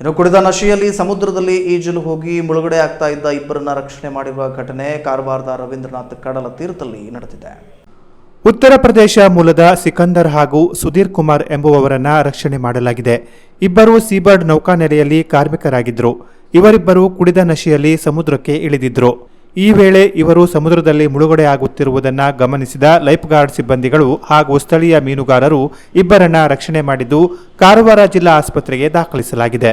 ಇನ್ನು ಕುಡಿದ ನಶೆಯಲ್ಲಿ ಸಮುದ್ರದಲ್ಲಿ ಈಜಲು ಹೋಗಿ ಮುಳುಗಡೆ ಆಗ್ತಾ ಇದ್ದ ಇಬ್ಬರನ್ನ ರಕ್ಷಣೆ ಮಾಡಿರುವ ಘಟನೆ ಕಾರವಾರದ ರವೀಂದ್ರನಾಥ್ ಕಡಲ ತೀರದಲ್ಲಿ ನಡೆದಿದೆ. ಉತ್ತರ ಪ್ರದೇಶ ಮೂಲದ ಸಿಕಂದರ್ ಹಾಗೂ ಸುಧೀರ್ ಕುಮಾರ್ ಎಂಬುವವರನ್ನ ರಕ್ಷಣೆ ಮಾಡಲಾಗಿದೆ. ಇಬ್ಬರು ಸೀಬರ್ಡ್ ನೌಕಾನೆಲೆಯಲ್ಲಿ ಕಾರ್ಮಿಕರಾಗಿದ್ದರು. ಇವರಿಬ್ಬರು ಕುಡಿದ ನಶೆಯಲ್ಲಿ ಸಮುದ್ರಕ್ಕೆ ಇಳಿದಿದ್ರು. ಈ ವೇಳೆ ಇವರು ಸಮುದ್ರದಲ್ಲಿ ಮುಳುಗಡೆ ಆಗುತ್ತಿರುವುದನ್ನು ಗಮನಿಸಿದ ಲೈಫ್ ಗಾರ್ಡ್ ಸಿಬ್ಬಂದಿಗಳು ಹಾಗೂ ಸ್ಥಳೀಯ ಮೀನುಗಾರರು ಇಬ್ಬರನ್ನ ರಕ್ಷಣೆ ಮಾಡಿದ್ದು ಕಾರವಾರ ಜಿಲ್ಲಾ ಆಸ್ಪತ್ರೆಗೆ ದಾಖಲಿಸಲಾಗಿದೆ.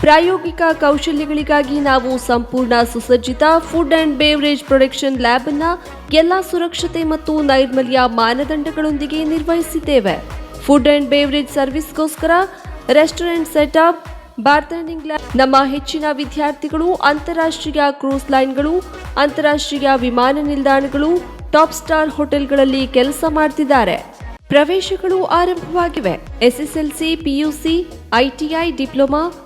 ಪ್ರಾಯೋಗಿಕ ಕೌಶಲ್ಯಗಳಿಗಾಗಿ ನಾವು ಸಂಪೂರ್ಣ ಸುಸಜ್ಜಿತ food and beverage production lab ಅನ್ನ ಎಲ್ಲಾ ಸುರಕ್ಷತೆ ಮತ್ತು ನೈರ್ಮಲ್ಯ ಮಾನದಂಡಗಳೊಂದಿಗೆ ನಿರ್ವಹಿಸಿದ್ದೇವೆ. ಫುಡ್ ಅಂಡ್ ಬೇವರೇಜ್ ಸರ್ವಿಸ್ಗೋಸ್ಕರ ರೆಸ್ಟೋರೆಂಟ್ ಸೆಟಪ್ ಬಾರ್ಟೆಂಡಿಂಗ್ ಲ್ಯಾಬ್ ನಮ್ಮ ಹೆಚ್ಚಿನ ವಿದ್ಯಾರ್ಥಿಗಳು, ಅಂತಾರಾಷ್ಟ್ರೀಯ ಕ್ರೂಸ್ ಲೈನ್ಗಳು, ಅಂತಾರಾಷ್ಟ್ರೀಯ ವಿಮಾನ ನಿಲ್ದಾಣಗಳು, ಟಾಪ್ ಸ್ಟಾರ್ ಹೋಟೆಲ್ಗಳಲ್ಲಿ ಕೆಲಸ ಮಾಡ್ತಿದ್ದಾರೆ. ಪ್ರವೇಶಗಳು ಆರಂಭವಾಗಿವೆ. S S L C, P U C I T I diploma